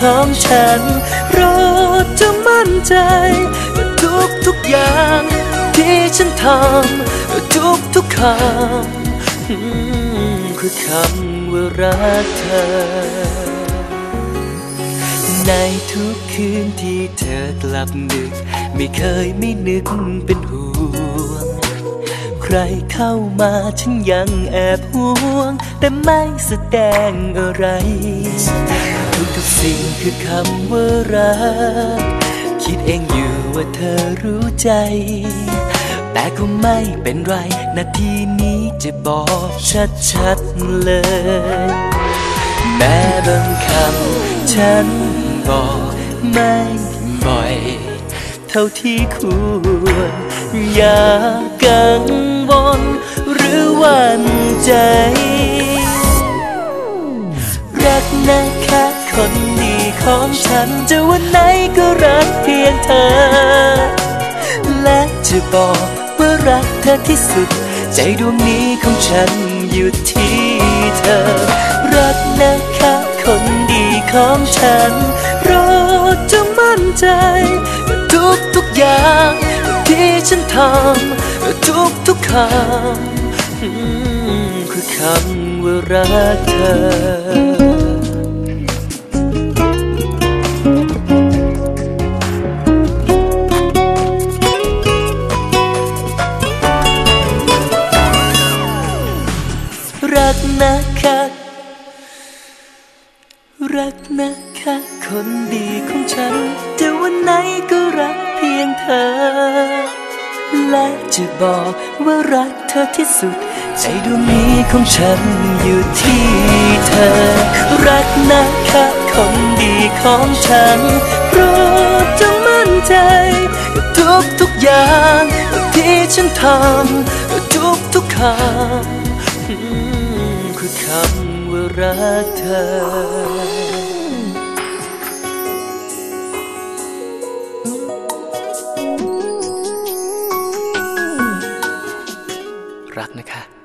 ของฉันรดจงมั่นใจทุกทุกๆอย่าง ที่ฉันทำทุกทุกๆคำคือคำว่ารักเธอในทุกคืนที่เธอกลับดึก ไม่เคยไม่นึกเป็นห่วง ใครเข้ามาฉันยังแอบห่วง แต่ไม่แสดงอะไร คือคำว่ารัก คิดเองอยู่ว่าเธอรู้ใจ แต่ก็ไม่เป็นไร นาทีนี้จะบอกชัดๆเลย แม้บางคำฉันบอกไม่บ่อย เท่าที่ควรอย่ากัง ของฉันจะวันไหนก็รักเพียงเธอ และจะบอกว่ารักเธอที่สุด ใจดวงนี้ของฉันอยู่ที่เธอ รักนะคะคนดีของฉันโปรดจงมั่นใจ ทุกทุกๆอย่างที่ฉันทำทุกทุกๆคำคือคำว่ารักเธอ นะคะรักนะคะ คนดีของฉัน จะวันไหนก็รักเพียงเธอ และจะบอกว่ารักเธอที่สุด ใจดวงนี้ของฉันอยู่ที่เธอ รักนะคะ คนดีของฉันโปรดจงมั่นใจทุกทุกอย่างที่ฉันทำทุกทุกคำ คำว่ารักเธอรักนะคะ